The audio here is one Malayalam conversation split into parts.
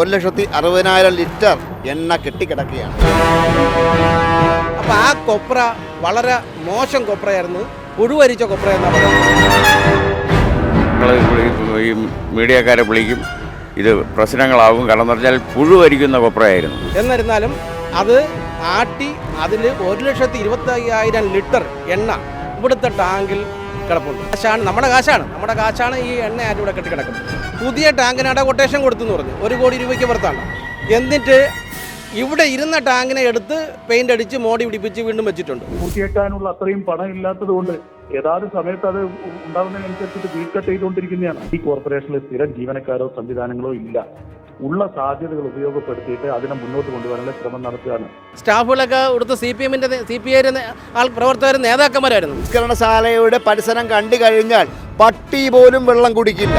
ഒരു ലക്ഷത്തി അറുപതിനായിരം ലിറ്റർ എണ്ണ കെട്ടിക്കിടക്കുകയാണ്. അപ്പോൾ ആ കൊപ്ര വളരെ മോശം കൊപ്രയായിരുന്നു. പുഴുവരിച്ച കൊപ്ര പറയുന്നത്. ഈ മീഡിയക്കാരെ വിളിക്കും. ഇത് പ്രശ്നങ്ങളാവും കാരണം എന്ന് പറഞ്ഞാൽ പുഴുവരിക്കുന്ന കൊപ്രയായിരുന്നു. എന്നിരുന്നാലും അത് ആട്ടി അതിൽ ഒരു ലക്ഷത്തി ഇരുപത്തി അയ്യായിരം ലിറ്റർ എണ്ണ ഇവിടുത്തെ ടാങ്കിൽ കിടപ്പുണ്ട്. കാശാണ് നമ്മുടെ കാശാണ്. നമ്മുടെ കാശാണ് ഈ എണ്ണ ആയിട്ട് ഇവിടെ കെട്ടിക്കിടക്കുന്നത്. പുതിയ ടാങ്കിനാടെ കൊട്ടേഷൻ കൊടുത്തു എന്ന് പറഞ്ഞു. ഒരു കോടി രൂപയ്ക്ക് പുറത്താണ്. എന്നിട്ട് ഇവിടെ ഇരുന്ന ടാങ്കിനെ എടുത്ത് പെയിന്റ് അടിച്ച് മോടി പിടിപ്പിച്ച് വീണ്ടും വെച്ചിട്ടുണ്ട്. പൂർത്തിയാക്കാനുള്ള അത്രയും പണം ഇല്ലാത്തത് കൊണ്ട് ഏതാനും സമയത്ത് അത് ഉണ്ടാകുന്നതിനനുസരിച്ചിട്ട് വീക്കട്ട് ചെയ്തുകൊണ്ടിരിക്കുന്നതാണ്. ഈ കോർപ്പറേഷനിൽ സ്ഥിരം ജീവനക്കാരോ സംവിധാനങ്ങളോ ഇല്ല. ഉള്ള സാധ്യതകൾ ഉപയോഗപ്പെടുത്തിയിട്ട് അതിനെ മുന്നോട്ട് കൊണ്ടുവരാനുള്ള ശ്രമം നടത്തുകയാണ്. സ്റ്റാഫുകളൊക്കെ ഇവിടുത്തെ സി പി എമ്മിന്റെ സി പി ഐ പ്രവർത്തകർ നേതാക്കന്മാരായിരുന്നു. സംസ്കരണശാലയുടെ പരിസരം കണ്ടു കഴിഞ്ഞാൽ പട്ടി പോലും വെള്ളം കുടിക്കില്ല.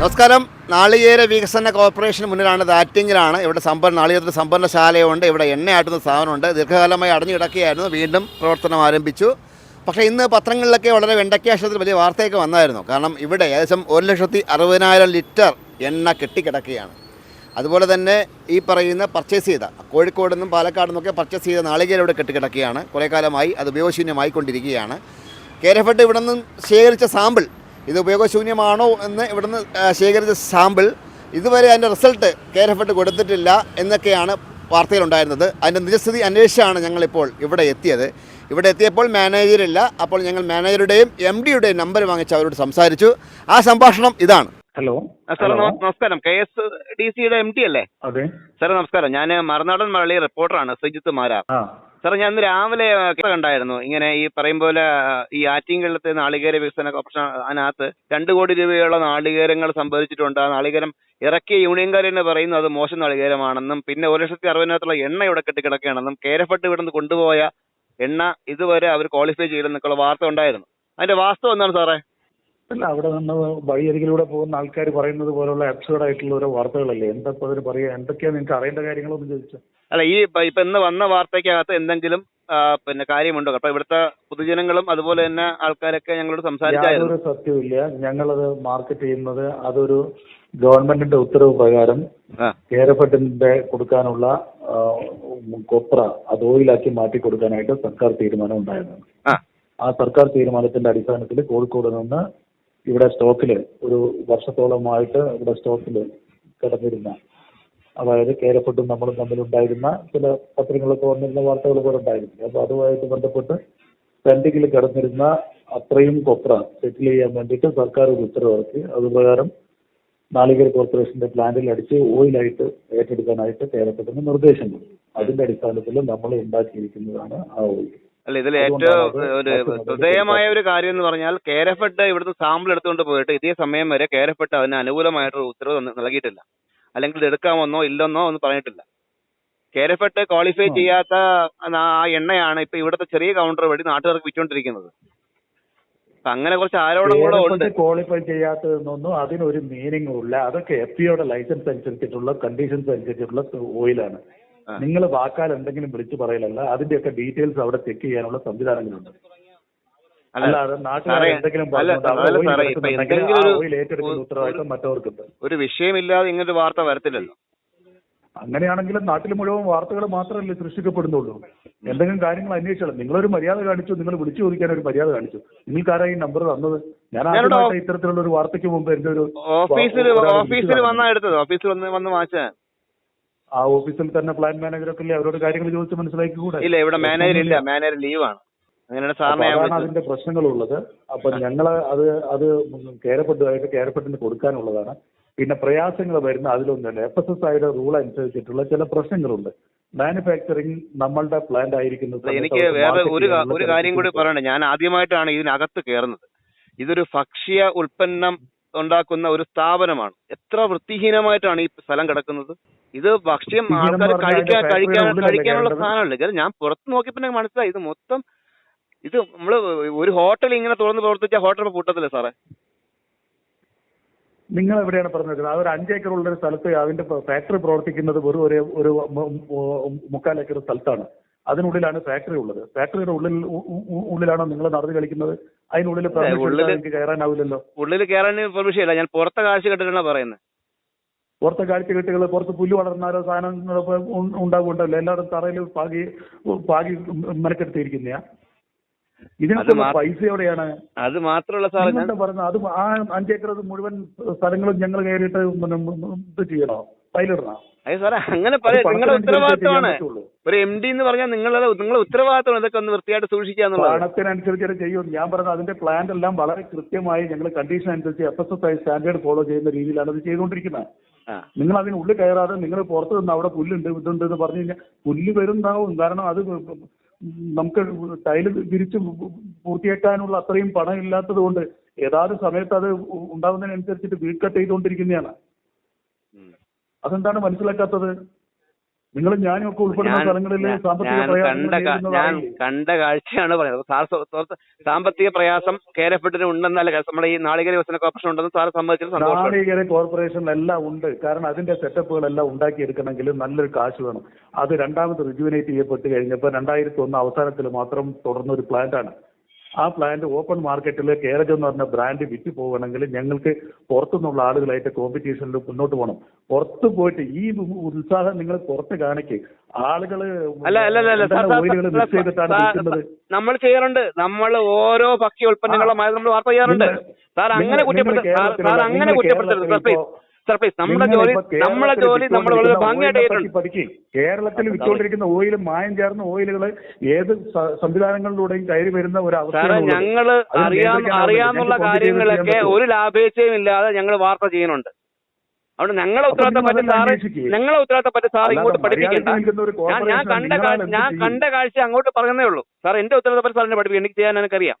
നമസ്കാരം. നാളികേര വികസന കോർപ്പറേഷൻ മുന്നിലാണ് ദാറ്റിങ്ങിലാണ് ഇവിടെ സംഭരണ നാളികേരത്തിൽ സംഭരണശാലയുണ്ട് ഇവിടെ എണ്ണയാട്ടുന്ന സ്ഥാപനമുണ്ട് ദീർഘകാലമായി അടഞ്ഞു കിടക്കുകയായിരുന്നു. വീണ്ടും പ്രവർത്തനം ആരംഭിച്ചു. പക്ഷേ ഇന്ന് പത്രങ്ങളിലൊക്കെ വളരെ വെണ്ടക്കാശത്തിൽ വലിയ വാർത്തയൊക്കെ വന്നായിരുന്നു. കാരണം ഇവിടെ ഏകദേശം ഒരു ലക്ഷത്തി അറുപതിനായിരം ലിറ്റർ എണ്ണ കെട്ടിക്കിടക്കുകയാണ്. അതുപോലെ തന്നെ ഈ പറയുന്ന പർച്ചേസ് ചെയ്ത കോഴിക്കോട് നിന്നും പാലക്കാട് നിന്നൊക്കെ പർച്ചേസ് ചെയ്ത നാളികേരം ഇവിടെ കെട്ടിക്കിടക്കുകയാണ്. കുറേ കാലമായി അത് ഉപയോഗശൂന്യമായിക്കൊണ്ടിരിക്കുകയാണ്. കേരഫട്ട് ഇവിടെ നിന്നും ശേഖരിച്ച സാമ്പിൾ ഇത് ഉപയോഗശൂന്യമാണോ എന്ന് ഇവിടെ നിന്ന് ശേഖരിച്ച സാമ്പിൾ ഇതുവരെ അതിന്റെ റിസൾട്ട് കേരഫട്ട് കൊടുത്തിട്ടില്ല എന്നൊക്കെയാണ് വാർത്തയിലുണ്ടായിരുന്നത്. അതിന്റെ നിജസ്ഥിതി അന്വേഷിച്ചാണ് ഞങ്ങളിപ്പോൾ ഇവിടെ എത്തിയത്. ഇവിടെ എത്തിയപ്പോൾ മാനേജറില്ല അപ്പോൾ ഞങ്ങൾ മാനേജറുടെയും എം ഡിയുടെയും നമ്പർ വാങ്ങിച്ച് അവരോട് സംസാരിച്ചു. ആ സംഭാഷണം ഇതാണ്. ഹലോ. സാർ നമസ്കാരം. കെ എസ് ഡി സിയുടെ എം ടി അല്ലേ? അതെ. സാർ നമസ്കാരം. ഞാൻ മറുനാടൻ മലയാളി റിപ്പോർട്ടറാണ് ശ്രീജിത്ത് മാരാ സാർ ഞാൻ ഇന്ന് രാവിലെ കണ്ടായിരുന്നു. ഇങ്ങനെ ഈ പറയും പോലെ ഈ ആറ്റിങ്കലത്തെ നാളികേര വികസന കോർപ്പറേഷൻ അതിനകത്ത് രണ്ട് കോടി രൂപയുള്ള നാളികേരങ്ങൾ സംഭരിച്ചിട്ടുണ്ട്. ആ നാളികേരം ഇറക്കിയ യൂണിയൻകാർ തന്നെ പറയുന്നു അത് മോശം നാളികേരമാണെന്നും പിന്നെ ഒരു ലക്ഷത്തി അറുപതിനകത്തുള്ള എണ്ണ ഇവിടെ കെട്ടിക്കിടക്കുകയാണെന്നും കേരഫട്ട് ഇവിടെ നിന്ന് കൊണ്ടുപോയ എണ്ണ ഇതുവരെ അവർ ക്വാളിഫൈ ചെയ്തെന്നൊക്കെയുള്ള വാർത്ത ഉണ്ടായിരുന്നു. അതിന്റെ വാസ്തവം എന്താണ് സാറേ? അല്ല അവിടെ നിന്ന് വഴിയരികിലൂടെ പോകുന്ന ആൾക്കാർ പറയുന്നത് പോലുള്ള അബ്സേർഡ് ആയിട്ടുള്ള ഓരോ വാർത്തകളല്ലേ? എന്താ ഇപ്പൊ അതിന് പറയാ എന്തൊക്കെയാ നിങ്ങൾക്ക് അറിയേണ്ട കാര്യങ്ങളൊന്നും ചോദിച്ചു? അല്ല ഈ ഇപ്പൊ ഇന്ന് വന്ന വാർത്തക്കകത്ത് എന്തെങ്കിലും പിന്നെ കാര്യമുണ്ടോ. അപ്പൊ ഇവിടുത്തെ പൊതുജനങ്ങളും അതുപോലെ തന്നെ ആൾക്കാരൊക്കെ ഞങ്ങളോട് സംസാരിച്ചായിരുന്നു. യാതൊരു സത്യവുമില്ല. ഞങ്ങളത് മാർക്കറ്റ് ചെയ്യുന്നത് അതൊരു ഗവൺമെന്റിന്റെ ഉത്തരവ് പ്രകാരം കേരഫട്ടിന്റെ കൊടുക്കാനുള്ള ആ, കൊപ്ര അത് ഓയിലാക്കി മാറ്റി കൊടുക്കാനായിട്ട് സർക്കാർ തീരുമാനം ഉണ്ടായിരുന്നു. ആ. ആ സർക്കാർ തീരുമാനത്തിന്റെ അടിസ്ഥാനത്തിൽ കോഴിക്കോട് നിന്ന് ഇവിടെ സ്റ്റോക്കിൽ ഒരു വർഷത്തോളമായിട്ട് ഇവിടെ സ്റ്റോക്കിൽ കിടന്നിരുന്ന അതായത് കേരഫുഡും നമ്മളും തമ്മിലുണ്ടായിരുന്ന ചില പത്രങ്ങളൊക്കെ വന്നിരുന്ന വാർത്തകൾ പോലെ ഉണ്ടായിരുന്നു അപ്പോൾ അതുമായിട്ട് ബന്ധപ്പെട്ട് പെൻഡിങ്ങിൽ കിടന്നിരുന്ന അത്രയും കൊപ്ര സെറ്റിൽ ചെയ്യാൻ വേണ്ടിയിട്ട് സർക്കാർ ഒരു ഉത്തരവിറക്കി. അതുപ്രകാരം നാളികേര കോർപ്പറേഷന്റെ പ്ലാന്റിൽ അടിച്ച് ഓയിലായിട്ട് ഏറ്റെടുക്കാനായിട്ട് കേരളത്തിന് നിർദ്ദേശം കൊടുത്തു. അതിന്റെ അടിസ്ഥാനത്തിൽ നമ്മൾ ഉണ്ടാക്കിയിരിക്കുന്നതാണ് ആ ഓയിൽ. അല്ല ഇതിൽ ഏറ്റവും ഹൃദയമായ ഒരു ശ്രദ്ധേയമായ ഒരു കാര്യം എന്ന് പറഞ്ഞാൽ കേരഫെട്ട് ഇവിടുന്ന് സാമ്പിൾ എടുത്തുകൊണ്ട് പോയിട്ട് ഇതേ സമയം വരെ കേരഫെട്ട് അതിന് അനുകൂലമായിട്ടൊരു ഉത്തരവ് നൽകിയിട്ടില്ല. അല്ലെങ്കിൽ എടുക്കാമെന്നോ ഇല്ലെന്നോ ഒന്നും പറഞ്ഞിട്ടില്ല. കേരഫെട്ട് ക്വാളിഫൈ ചെയ്യാത്ത ആ എണ്ണയാണ് ഇപ്പൊ ഇവിടുത്തെ ചെറിയ കൗണ്ടർ വഴി നാട്ടുകാർക്ക് വിറ്റുകൊണ്ടിരിക്കുന്നത്. അങ്ങനെ കുറച്ച് ആരോപണങ്ങളും ഉണ്ട്. ക്വാളിഫൈ ചെയ്യാത്തതെന്നൊന്നും അതിനൊരു മീനിങ്ങും ഇല്ല. അതൊക്കെ എഫ് പിയുടെ ലൈസൻസ് അനുസരിച്ചിട്ടുള്ള കണ്ടീഷൻസ് അനുസരിച്ചിട്ടുള്ള ഓയിലാണ് നിങ്ങൾ വാക്കാൽ എന്തെങ്കിലും വിളിച്ചു പറയലല്ല അതിന്റെയൊക്കെ ഡീറ്റെയിൽസ് അവിടെ ചെക്ക് ചെയ്യാനുള്ള സംവിധാനങ്ങളുണ്ട്. ഒരു- വിഷയമില്ലാതെ ഇങ്ങനൊരു വാർത്ത വരത്തില്ലല്ലോ? അങ്ങനെയാണെങ്കിൽ നാട്ടിൽ മുഴുവൻ വാർത്തകൾ മാത്രമല്ലേ സൃഷ്ടിക്കപ്പെടുന്നുള്ളൂ. എന്തെങ്കിലും കാര്യങ്ങൾ അന്വേഷിച്ചാലും നിങ്ങളൊരു മര്യാദ കാണിച്ചു നിങ്ങൾ വിളിച്ചു ചോദിക്കാൻ ഒരു മര്യാദ കാണിച്ചു. നിങ്ങൾക്ക് ആരാ ഈ നമ്പർ തന്നത്? ഞാൻ ആദ്യമായിട്ട് ഇത്തരത്തിലുള്ള ഒരു വാർത്തയ്ക്ക് മുമ്പ് എന്റെ ഒരു ഓഫീസിൽ ഓഫീസിൽ വന്നാ എടുത്തത്. ഓഫീസിൽ വന്ന് വന്ന് ആ ഓഫീസിൽ തന്നെ പ്ലാൻ മാനേജറൊക്കെ ഇല്ലേ? അവരോട് കാര്യങ്ങൾ ചോദിച്ച് മനസ്സിലാക്കി കൂടെ ഇല്ല ഇവിടെ മാനേജർ ഇല്ല. മാനേജർ ലീവാണ്. അങ്ങനെയാണ് സാറിനെ അതിന്റെ പ്രശ്നങ്ങളുള്ളത്. അപ്പൊ ഞങ്ങൾ അത് അത് കേരപ്പെട്ടതായിട്ട് കേരപ്പെട്ടിന് കൊടുക്കാനുള്ളതാണ്. പിന്നെ പ്രയാസങ്ങൾ വരുന്ന അതിലൊന്നല്ല എഫ് എസ് എസ് ഐയുടെ റൂൾ അനുസരിച്ചിട്ടുള്ള ചില പ്രശ്നങ്ങളുണ്ട്. മാനുഫാക്ചറിങ് നമ്മളുടെ പ്ലാന്റ് ആയിരിക്കുന്നത് എനിക്ക് വേറെ ഒരു ഒരു കാര്യം കൂടി പറയണ്ടേ ഞാൻ ആദ്യമായിട്ടാണ് ഇതിനകത്ത് കയറുന്നത് ഇതൊരു ഭക്ഷ്യ ഉൽപ്പന്നം ഉണ്ടാക്കുന്ന ഒരു സ്ഥാപനമാണ്. എത്ര വൃത്തിഹീനമായിട്ടാണ് ഈ സ്ഥലം കിടക്കുന്നത്? ഇത് ഭക്ഷ്യം ആൾക്കാർ കഴിക്കാൻ കഴിക്കാൻ കഴിക്കാനുള്ള സാധനമല്ല. ഞാൻ പുറത്ത് നോക്കിയപ്പോ മനസ്സിലായി. ഇത് മൊത്തം ഇത് നമ്മൾ ഒരു ഹോട്ടൽ ഇങ്ങനെ തുറന്ന് പ്രവർത്തിച്ച ഹോട്ടൽ പൂട്ടത്തില്ലേ സാറേ? നിങ്ങൾ എവിടെയാണ് പറഞ്ഞത് ആ ഒരു അഞ്ച് ഏക്കർ ഉള്ള ഒരു സ്ഥലത്ത് അതിന്റെ ഫാക്ടറി പ്രവർത്തിക്കുന്നത് വെറും ഒരു ഒരു മുക്കാൽ ഏക്കർ സ്ഥലത്താണ്. അതിനുള്ളിലാണ് ഫാക്ടറി ഉള്ളത്. ഫാക്ടറിയുടെ ഉള്ളിൽ ഉള്ളിലാണോ നിങ്ങൾ നടന്നു കളിക്കുന്നത്? അതിനുള്ളിൽ എനിക്ക് കയറാനാവില്ലല്ലോ. ഉള്ളിൽ കയറാൻ പെർമിഷൻ ഇല്ല. ഞാൻ പുറത്തെ കാഴ്ച കെട്ടിട്ടാണ് പറയുന്നത് പുറത്തെ കാഴ്ച കെട്ടുകൾ പുറത്ത് പുല്ല് വളർന്നാലോ സാധനം ഉ- ഉണ്ടാകുമല്ലോ എല്ലാവരും തറയിൽ പാകി പാകി മെനക്കെടുത്തിരിക്കുന്ന ഇതിനൊക്കെ പൈസ എവിടെയാണ്? അത് മാത്രമല്ല സാറേ ഞാൻ പറഞ്ഞ അത് ആ അഞ്ചേക്കർ മുഴുവൻ സ്ഥലങ്ങളും ഞങ്ങൾ കയറിയിട്ട് ഇത് ചെയ്യണോ? പൈലിടണോ അതെ സാറേ അങ്ങനെ പറയാം നിങ്ങളുടെ ഉത്തരവാദിത്തമാണ്. ഒരു എം ഡി എന്ന് പറഞ്ഞാൽ നിങ്ങളുടെ നിങ്ങളുടെ ഉത്തരവാദിത്തമാണ് ഇതൊക്കെ ഒന്ന് വൃത്തിയായിട്ട് സൂക്ഷിക്കുക എന്നുള്ളത്. പണത്തിനനുസരിച്ച് ചെയ്യും. ഞാൻ പറഞ്ഞത് അതിന്റെ പ്ലാൻ എല്ലാം വളരെ കൃത്യമായി ഞങ്ങൾ കണ്ടീഷൻ അനുസരിച്ച് F S S I standard follow ചെയ്യുന്ന രീതിയിലാണ് അത് ചെയ്തുകൊണ്ടിരിക്കുന്നത്. നിങ്ങൾ അതിനുള്ളിൽ കയറാതെ നിങ്ങൾ പുറത്തു നിന്ന് അവിടെ പുല്ലുണ്ട് ഇതുണ്ട് എന്ന് പറഞ്ഞു കഴിഞ്ഞാൽ പുല്ല് വരുന്നുണ്ടാവും കാരണം അത് നമുക്ക് ടൈൽ തിരിച്ച് പൂർത്തിയാക്കാനുള്ള അത്രയും പണം ഇല്ലാത്തത് കൊണ്ട് ഏതാനും സമയത്ത് അത് ഉണ്ടാവുന്നതിനനുസരിച്ചിട്ട് വീട് കട്ട് ചെയ്തുകൊണ്ടിരിക്കുന്നതാണ്. അതെന്താണ് മനസ്സിലാക്കാത്തത് നിങ്ങൾ ഞാനും ഒക്കെ ഉൾപ്പെടുന്ന സ്ഥലങ്ങളിൽ ഞാൻ- കണ്ട കാഴ്ചയാണ് പറയുന്നത്. സാമ്പത്തിക പ്രയാസം കേരളത്തിന് ഉണ്ടെന്നല്ല നമ്മുടെ ഈ നാളികേര വികസന കോർപ്പറേഷൻ ഉണ്ടെന്ന് സാർ സമ്മതിച്ചത് നാളികേര കോർപ്പറേഷൻ എല്ലാം ഉണ്ട്. കാരണം അതിന്റെ സെറ്റപ്പുകളെല്ലാം ഉണ്ടാക്കിയെടുക്കണമെങ്കിൽ നല്ലൊരു കാശ് വേണം. അത് രണ്ടാമത് റിജുവിനേറ്റ് ചെയ്യപ്പെട്ട് കഴിഞ്ഞപ്പോൾ രണ്ടായിരത്തി ഒന്ന് അവസാനത്തിൽ മാത്രം തുടർന്ന ഒരു പ്ലാന്റ് ആണ്. ആ പ്ലാന്റ് ഓപ്പൺ മാർക്കറ്റിൽ കേരജ് എന്ന് പറഞ്ഞ ബ്രാൻഡ് വിറ്റ് പോകണമെങ്കിൽ ഞങ്ങൾക്ക് പുറത്തുനിന്നുള്ള ആളുകളായിട്ട് കോമ്പറ്റീഷനിൽ മുന്നോട്ട് പോകണം. പുറത്ത് പോയിട്ട് ഈ ഉത്സാഹം നിങ്ങൾ പുറത്ത് കാണിക്ക്. നമ്മൾ ചെയ്യാറുണ്ട്. നമ്മൾ ഓരോ ഭക്ഷ്യ ഉൽപ്പന്നങ്ങളുമായി നമ്മൾ വാർത്ത ചെയ്യാറുണ്ട്. സാർ അങ്ങനെ കുറ്റപ്പെടുത്തരുത് സാർ അങ്ങനെ കുറ്റപ്പെടുത്തരുത്. കുറ്റപ്പെടുത്തരുത് സാർ പ്ലീസ് കേരളത്തിൽ നമ്മുടെ ജോലി നമ്മുടെ നമ്മളെ ജോലി നമ്മൾ വളരെ ഭംഗിയായിട്ട് ചെയ്തിട്ടുണ്ട് കേരളത്തിൽ വിറ്റുകൊണ്ടിരിക്കുന്ന ഓയിൽ മായം ചേർന്ന ഓയിലുകൾ ഏത് സംവിധാനങ്ങളിലൂടെയും കയറി വരുന്ന ഒരു അവസ്ഥ ഞങ്ങൾ അറിയാവുന്ന ചെയ്ത് കാര്യങ്ങളൊക്കെ ഒരു ലാഭേച്ഛയും ഇല്ലാതെ ഞങ്ങൾ വാർത്ത ചെയ്യുന്നുണ്ട്. അതുകൊണ്ട് ഞങ്ങളെ ഉത്തരവാദിത്തം പറ്റി സാറ്. ഞങ്ങളെ ഉത്തരവാദിത്തം പറ്റി സാർ ഇങ്ങോട്ട് പഠിപ്പിക്കണ്ട. ഞാൻ ഞാൻ കണ്ട ഞാൻ കണ്ട കാഴ്ച അങ്ങോട്ട് പറയുന്നേ ഉള്ളൂ. സാർ എന്റെ ഉത്തരവാദിത്തം പറ്റി സാറിനെ പഠിപ്പിക്കും. എനിക്ക് ചെയ്യാൻ എനിക്കറിയാം.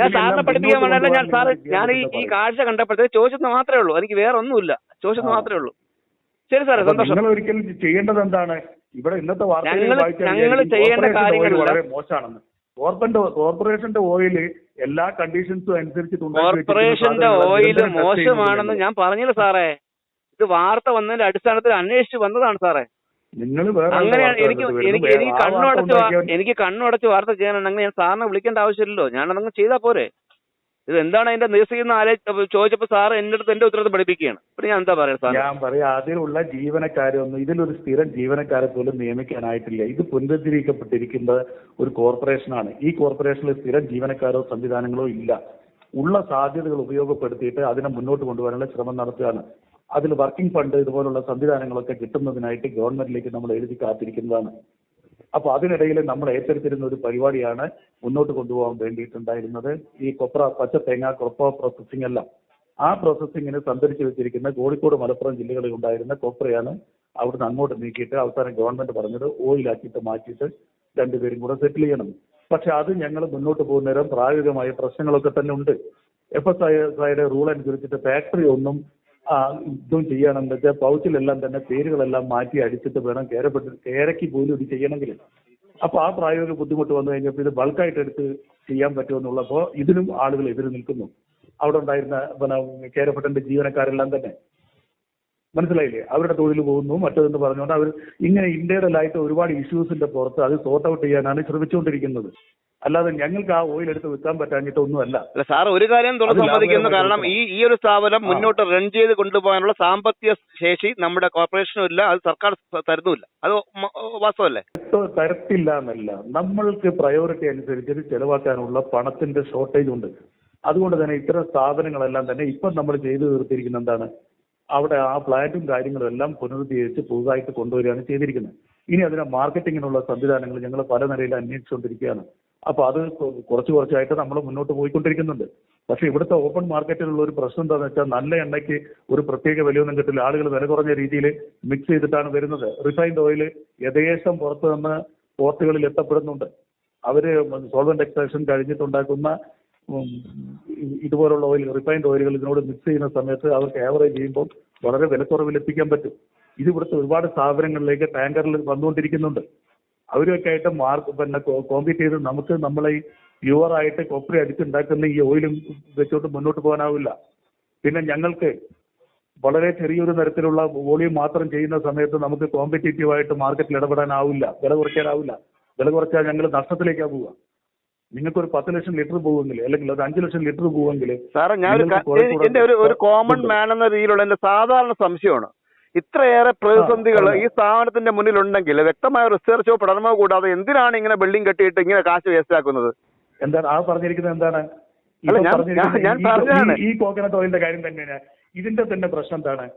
ഞാൻ സാറിനെ പഠിപ്പിക്കാൻ വേണ്ടല്ല ഞാൻ സാറ് ഞാൻ ഈ കാഴ്ച കണ്ടപ്പോഴത്തേക്ക് ചോദിച്ചത് മാത്രമേ ഉള്ളൂ. എനിക്ക് വേറെ ഒന്നുമില്ല. ചോദിച്ചത് മാത്രമേ ഉള്ളൂ. ശരി സാറേ സന്തോഷം. നിങ്ങൾ ഒരിക്കലും ചെയ്യേണ്ടത് എന്താണ്? ഇവിടെ ഇന്നത്തെ ഞങ്ങൾ ചെയ്യേണ്ട കാര്യങ്ങൾ വളരെ മോശമാണെന്ന്. കോർപ്പറേഷന്റെ ഓയിൽ എല്ലാ കണ്ടീഷൻസും അനുസരിച്ച് കോർപ്പറേഷന്റെ ഓയിൽ ഓയിൽ മോശമാണെന്ന് ഞാൻ പറഞ്ഞില്ല സാറേ. ഇത് വാർത്ത വന്നതിന്റെ അടിസ്ഥാനത്തിൽ അന്വേഷിച്ച് വന്നതാണ് സാറേ. നിങ്ങൾ വേറെ അങ്ങനെയാണ് എനിക്ക് എനിക്ക് എനിക്ക് കണ്ണുടച്ച് വാ- എനിക്ക് കണ്ണുടച്ച് വാർത്ത ചെയ്യാനുണ്ടെങ്കിൽ ഞാൻ സാറിനെ വിളിക്കേണ്ട ആവശ്യമില്ലല്ലോ. ഞാൻ അതങ്ങ് ചെയ്താ പോരെ. ഇത് എന്താണ് അതിന്റെ നിരസിക്കുന്ന ആരെ ചോദിച്ചപ്പോൾ സാർ എന്റെ അടുത്ത് എന്റെ ഉത്തരവാദിത്തം പഠിപ്പിക്കുകയാണ്. പിന്നെ ഞാൻ എന്താ പറയാ സാർ ഞാൻ പറയാം അതിലുള്ള ജീവനക്കാരൊന്നും ഇതിലൊരു സ്ഥിരം ജീവനക്കാരെ പോലും നിയമിക്കാനായിട്ടില്ല. ഇത് പുനരുദ്ധരിക്കപ്പെട്ടിരിക്കുന്നത് ഒരു കോർപ്പറേഷനാണ്. ഈ കോർപ്പറേഷനിൽ സ്ഥിരം ജീവനക്കാരോ സംവിധാനങ്ങളോ ഇല്ല. ഉള്ള സാധ്യതകൾ ഉപയോഗപ്പെടുത്തിയിട്ട് അതിനെ മുന്നോട്ട് കൊണ്ടുപോകാനുള്ള ശ്രമം നടത്തുകയാണ്. അതിൽ വർക്കിംഗ് ഫണ്ട് ഇതുപോലുള്ള സംവിധാനങ്ങളൊക്കെ കിട്ടുന്നതിനായിട്ട് ഗവൺമെന്റിലേക്ക് നമ്മൾ എഴുതി കാത്തിരിക്കുന്നതാണ്. അപ്പൊ അതിനിടയിൽ നമ്മൾ ഏറ്റെടുത്തിരുന്ന ഒരു പരിപാടിയാണ് മുന്നോട്ട് കൊണ്ടുപോകാൻ വേണ്ടിയിട്ടുണ്ടായിരുന്നത്. ഈ കൊപ്ര പച്ച തേങ്ങ കൊപ്ര പ്രോസസ്സിംഗ് എല്ലാം. ആ പ്രോസസ്സിങ്ങിന് സംഭരിച്ചു വെച്ചിരിക്കുന്ന കോഴിക്കോട് മലപ്പുറം ജില്ലകളിൽ ഉണ്ടായിരുന്ന കൊപ്രയാണ് അവിടുന്ന് അങ്ങോട്ട് നീക്കിയിട്ട് അവസാനം ഗവൺമെന്റ് പറഞ്ഞത് ഓയിലാക്കിയിട്ട് മാറ്റിയിട്ട് രണ്ടുപേരും കൂടെ സെറ്റിൽ ചെയ്യണം. പക്ഷെ അത് ഞങ്ങൾ മുന്നോട്ട് പോകുന്നേരം പ്രായോഗികമായ പ്രശ്നങ്ങളൊക്കെ തന്നെ ഉണ്ട്. എഫ് എസ് ഐയുടെ റൂൾ അനുസരിച്ചിട്ട് ഫാക്ടറി ഒന്നും ഇതും ചെയ്യണം. വെച്ചാൽ പൗച്ചിലെല്ലാം തന്നെ പേരുകളെല്ലാം മാറ്റി അടിച്ചിട്ട് വേണം കേരപ്പെട്ട് കേരയ്ക്ക് പോലും ഇത് ചെയ്യണമെങ്കിൽ അപ്പൊ ആ പ്രായോഗിക ബുദ്ധിമുട്ട് വന്നു കഴിഞ്ഞപ്പോൾ ഇത് ബൾക്കായിട്ട് എടുത്ത് ചെയ്യാൻ പറ്റുമെന്നുള്ളപ്പോൾ ഇതിനും ആളുകൾ എതിര് നിൽക്കുന്നു. അവിടെ ഉണ്ടായിരുന്ന പിന്നെ കേരപ്പെട്ടന്റെ ജീവനക്കാരെല്ലാം തന്നെ. മനസ്സിലായില്ലേ? അവരുടെ തൊഴിൽ പോകുന്നു മറ്റതെന്ന് പറഞ്ഞുകൊണ്ട് അവർ ഇങ്ങനെ ഇന്ത്യയുടെ ആയിട്ട് ഒരുപാട് ഇഷ്യൂസിന്റെ പുറത്ത് അത് സോർട്ട് ഔട്ട് ചെയ്യാനാണ് ശ്രമിച്ചുകൊണ്ടിരിക്കുന്നത്. അല്ലാതെ ഞങ്ങൾക്ക് ആ ഓയിൽ എടുത്ത് വിൽക്കാൻ പറ്റാഞ്ഞിട്ടൊന്നുമല്ല അല്ല സാർ ഒരു കാര്യം തുറന്നു സമ്മതിക്കുന്നു. കാരണം ഈ ഈ ഒരു സ്ഥാപനം. മുന്നോട്ട് റൺ ചെയ്ത് കൊണ്ടുപോകാനുള്ള സാമ്പത്തിക ശേഷി നമ്മുടെ കോർപ്പറേഷനും ഇല്ല അത് സർക്കാർ തരുന്നില്ല തരുന്നുമില്ല അത് വാസ്തവല്ലേ? തരത്തില്ല എന്നല്ല. നമ്മൾക്ക് പ്രയോറിറ്റി അനുസരിച്ച് ചെലവാക്കാനുള്ള പണത്തിന്റെ ഷോർട്ടേജ് ഉണ്ട്. അതുകൊണ്ട് തന്നെ ഇത്തരം സ്ഥാപനങ്ങളെല്ലാം തന്നെ ഇപ്പം നമ്മൾ ചെയ്തു തീർത്തിരിക്കുന്ന എന്താണ്? അവിടെ ആ ഫ്ലാറ്റും കാര്യങ്ങളും എല്ലാം പുനരുദ്ധീകരിച്ച് പുതുതായിട്ട് കൊണ്ടുവരികയാണ് ചെയ്തിരിക്കുന്നത്. ഇനി അതിനെ മാർക്കറ്റിങ്ങിനുള്ള സംവിധാനങ്ങൾ ഞങ്ങൾ പല നിലയിൽ അന്വേഷിച്ചുകൊണ്ടിരിക്കുകയാണ്. അപ്പൊ അത് കുറച്ച് കുറച്ചായിട്ട് നമ്മൾ മുന്നോട്ട് പോയിക്കൊണ്ടിരിക്കുന്നുണ്ട്. പക്ഷെ ഇവിടുത്തെ ഓപ്പൺ മാർക്കറ്റിലുള്ള ഒരു പ്രശ്നം എന്താണെന്ന് വെച്ചാൽ നല്ല എണ്ണയ്ക്ക് ഒരു പ്രത്യേക വിലയൊന്നും കിട്ടില്ല. ആളുകൾ വില കുറഞ്ഞ രീതിയിൽ മിക്സ് ചെയ്തിട്ടാണ് വരുന്നത്. റിഫൈൻഡ് ഓയിൽ യഥേഷ്ടം പുറത്ത് നിന്ന് പോർട്ടുകളിൽ എത്തപ്പെടുന്നുണ്ട്. അവർ സോൾവെന്റ് എക്സ്ട്രാക്ഷൻ കഴിഞ്ഞിട്ടുണ്ടാക്കുന്ന ഇതുപോലുള്ള ഓയിൽ റിഫൈൻഡ് ഓയിലുകൾ ഇതിനോട് മിക്സ് ചെയ്യുന്ന സമയത്ത് അവർക്ക് ആവറേജ് ചെയ്യുമ്പോൾ വളരെ വിലക്കുറവിൽ എത്തിക്കാൻ പറ്റും. ഇത് ഇവിടുത്തെ ഒരുപാട് സ്ഥാപനങ്ങളിലേക്ക് ടാങ്കറിൽ വന്നുകൊണ്ടിരിക്കുന്നുണ്ട്. അവരൊക്കെ ആയിട്ട് മാർക്ക് പിന്നെ കോമ്പീറ്റ് ചെയ്ത് നമുക്ക് നമ്മളെ ഈ പ്യുവർ ആയിട്ട് കൊപ്രി അടിച്ചുണ്ടാക്കുന്ന ഈ ഓയിലും വെച്ചോട്ട് മുന്നോട്ട് പോകാനാവില്ല. പിന്നെ ഞങ്ങൾക്ക് വളരെ ചെറിയൊരു തരത്തിലുള്ള വോളിയം മാത്രം ചെയ്യുന്ന സമയത്ത് നമുക്ക് കോമ്പറ്റേറ്റീവ് ആയിട്ട് മാർക്കറ്റിൽ ഇടപെടാനാവില്ല. വില കുറയ്ക്കാനാവില്ല. വില കുറച്ചാൽ ഞങ്ങൾ നഷ്ടത്തിലേക്കാണ് പോവുക. നിങ്ങൾക്ക് ഒരു പത്ത് ലക്ഷം ലിറ്റർ പോവുമെങ്കിൽ അല്ലെങ്കിൽ ഒരു അഞ്ചു ലക്ഷം ലിറ്റർ പോവുമെങ്കിൽ സാറേ ഞാൻ ഒരു കോമൺ മാൻ എന്ന രീതിയിലുള്ള എന്റെ സാധാരണ സംശയമാണ്. ഇത്രയേറെ പ്രതിസന്ധികൾ ഈ സ്ഥാപനത്തിന്റെ മുന്നിലുണ്ടെങ്കിൽ വ്യക്തമായ റിസർച്ചോ പഠനമോ കൂടാതെ എന്തിനാണ് ഇങ്ങനെ ബിൽഡിംഗ് കെട്ടിയിട്ട് ഇങ്ങനെ കാശ് വേസ്റ്റ് ആക്കുന്നത്? എന്താണ് ആ പറഞ്ഞിരിക്കുന്നത് എന്താണ്? ഈ- കോക്കനട്ട് ഓയിലിന്റെ കാര്യം തന്നെയാണ്. ഇതിന്റെ തന്നെ പ്രശ്നം എന്താണ്?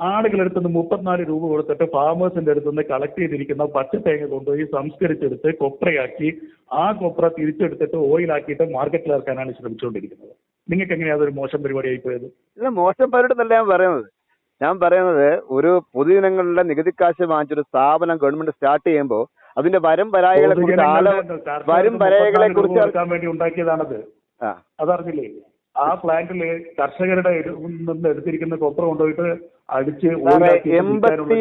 ആളുകളെടുത്ത് നിന്ന് മുപ്പത്തിനാല് രൂപ കൊടുത്തിട്ട് ഫാമേഴ്സിന്റെ അടുത്ത് നിന്ന് കളക്ട് ചെയ്തിരിക്കുന്ന പച്ചത്തേങ്ങ കൊണ്ടുപോയി സംസ്കരിച്ചെടുത്ത് കൊപ്രയാക്കി ആ കൊപ്ര തിരിച്ചെടുത്തിട്ട് ഓയിലാക്കിയിട്ട് മാർക്കറ്റിൽ ഇറക്കാനാണ് ശ്രമിച്ചുകൊണ്ടിരിക്കുന്നത്. നിങ്ങൾക്ക് എങ്ങനെയാ അതൊരു മോശം പരിപാടിയായി പോയത്? മോശം പരിപാടി ഞാൻ പറയുന്നത്. ഞാൻ പറയുന്നത് ഒരു പൊതുജനങ്ങളുടെ നികുതി കാശ് വാങ്ങിച്ചൊരു സ്ഥാപനം ഗവൺമെന്റ് സ്റ്റാർട്ട് ചെയ്യുമ്പോൾ അതിന്റെ വരും വരായികളെ കുറിച്ച് വരും വരകളെ 34 രൂപ കുറിച്ച് ഉണ്ടാക്കിയതാണത്. അതറിഞ്ഞില്ലേ? ആ പ്ലാന്റിൽ കർഷകരുടെ നിന്ന് എടുത്തിരിക്കുന്ന കൊപ്ര കൊണ്ടുപോയിട്ട് അടിച്ച് എൺപത്തി.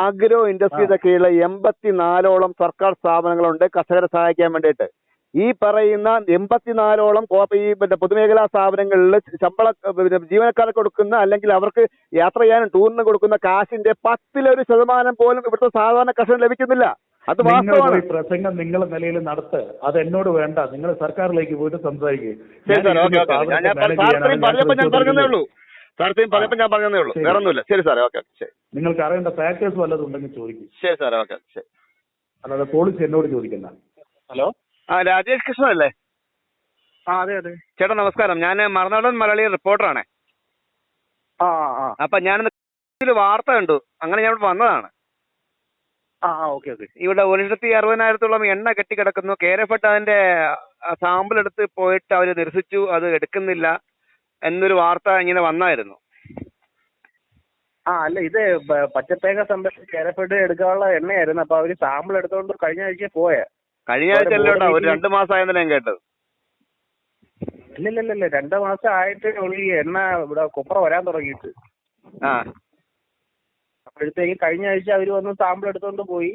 ആഗ്രോ ഇൻഡസ്ട്രീസ് ഒക്കെയുള്ള എൺപത്തിനാലോളം സർക്കാർ സ്ഥാപനങ്ങളുണ്ട് കർഷകരെ സഹായിക്കാൻ വേണ്ടിയിട്ട്. ഈ പറയുന്ന എൺപത്തിനാലോളം കോപ്പ ഈ പിന്നെ പൊതുമേഖലാ സ്ഥാപനങ്ങളിൽ ശമ്പള പിന്നെ ജീവനക്കാർക്ക് കൊടുക്കുന്ന അല്ലെങ്കിൽ അവർക്ക് യാത്ര ചെയ്യാനും ടൂറിന് കൊടുക്കുന്ന കാശിന്റെ പത്തിലൊരു ശതമാനം പോലും ഇവിടുത്തെ സാധാരണ കർഷകന് ലഭിക്കുന്നില്ല. അത് വാസ്തവമാണ്. പ്രസംഗം നിങ്ങളെ നിലയിൽ നടത്ത്. അത് എന്നോട് വേണ്ട. നിങ്ങൾ സർക്കാരിലേക്ക് പോയിട്ട് ഓക്കെ ഞാൻ പറഞ്ഞതേ ഉള്ളൂ. പറഞ്ഞപ്പോൾ ഞാൻ പറഞ്ഞതേ ഉള്ളൂ. ശരി. വേറെ ഒന്നുമില്ല ശരി സാറേ ഓക്കെ ശരി. നിങ്ങൾക്ക് അറിയേണ്ട ഫാക്ടേഴ്സ് വല്ലതും ഉണ്ടെങ്കിൽ ചോദിക്കും. ശരി സാറേ ഓക്കെ ശരി. അല്ലാതെ പോളിസി എന്നോട് ചോദിക്കുന്ന ഹലോ? ആ രാജേഷ് കൃഷ്ണ അല്ലേ? ആ അതെ അതെ. ചേട്ടാ നമസ്കാരം. ഞാൻ മറുനാടൻ മലയാളി റിപ്പോർട്ടറാണ്. ആ ആ അപ്പൊ ഞാൻ വാർത്ത കണ്ടു. അങ്ങനെ ഞാൻ ഇവിടെ വന്നതാണ്. ആ ഓക്കെ ഓക്കെ. ഇവിടെ ഒരു ലക്ഷത്തി അറുപതിനായിരത്തോളം എണ്ണ കെട്ടിക്കിടക്കുന്നു. കേരഫട്ട് അതിന്റെ സാമ്പിൾ എടുത്ത് പോയിട്ട് അവർ നിരസിച്ചു. അത് എടുക്കുന്നില്ല എന്നൊരു വാർത്ത ഇങ്ങനെ വന്നായിരുന്നു. ആ അല്ല ഇത് പച്ചത്തേക്ക പച്ചത്തേങ്ങ സംബന്ധിച്ച് കേരഫെഡ് എടുക്കാനുള്ള എണ്ണയായിരുന്നു. അപ്പൊ അവർ സാമ്പിൾ എടുത്തോണ്ട് കഴിഞ്ഞ ആഴ്ച പോയ. കഴിഞ്ഞ ആഴ്ച അല്ലേ ഉണ്ടാവും ഒരു രണ്ട് മാസമായെന്ന് ഞാൻ കേട്ടത്. ഇല്ലല്ലല്ല രണ്ട് മാസം ആയിട്ട് ഈ എണ്ണ ഇവിടെ കൊപ്ര വരാൻ തുടങ്ങിയിട്ട്. ആ. അപ്പോഴത്തേക്ക് കഴിഞ്ഞ ആഴ്ച അവർ വന്ന് സാമ്പിൾ എടുത്തോണ്ട് പോയി.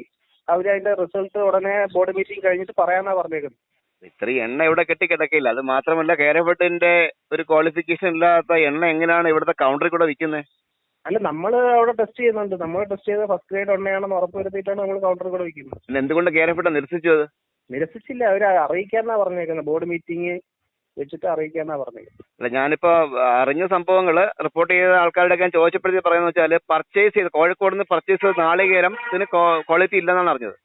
അവർ അതിന്റെ റിസൾട്ട് ഉടനെ ബോർഡ് മീറ്റിംഗ് കഴിഞ്ഞിട്ട് പറയാന്നാ പറഞ്ഞേക്കുന്നത്. ഇത്ര എണ്ണ ഇവിടെ കെട്ടി കിടക്കില്ല അത് മാത്രമല്ല കേരഫട്ടിന്റെ ഒരു ക്വാളിഫിക്കേഷൻ ഇല്ലാത്ത എണ്ണ എങ്ങനെയാണ് ഇവിടുത്തെ കൗണ്ടറിൽ കൂടെ വിൽക്കുന്നത് അല്ല നമ്മൾ അവിടെ ടെസ്റ്റ് ചെയ്യുന്നുണ്ട്. നമ്മൾ ടെസ്റ്റ് ചെയ്ത ഫസ്റ്റ് ഗ്രേഡ് എണ്ണയാണെന്ന് ഉറപ്പുവരുത്തിയിട്ടാണ് നമ്മൾ കൗണ്ടറിൽ കൂടെ വയ്ക്കുന്നത് പിന്നെ എന്തുകൊണ്ട് കേരപ്പെട്ട നിരസിച്ചു അത്? നിരസിച്ചില്ല. അവർ അറിയിക്കാന്നാ പറഞ്ഞേക്കുന്നത്. ബോർഡ് മീറ്റിംഗ് വെച്ചിട്ട് അറിയിക്കാന്നാ പറഞ്ഞേക്കുന്നത്. അല്ല ഞാനിപ്പോ അറിഞ്ഞ സംഭവങ്ങൾ റിപ്പോർട്ട് ചെയ്ത ആൾക്കാരുടെ ഞാൻ ചോദിച്ചപ്പോഴത്തെ പറയുന്നത് വെച്ചാൽ പർച്ചേസ് ചെയ്ത് കോഴിക്കോട് നിന്ന് പർച്ചേസ് ചെയ്ത നാളികേരം ഇതിന് ക്വാളിറ്റി ഇല്ലെന്നാണ് അറിഞ്ഞത്.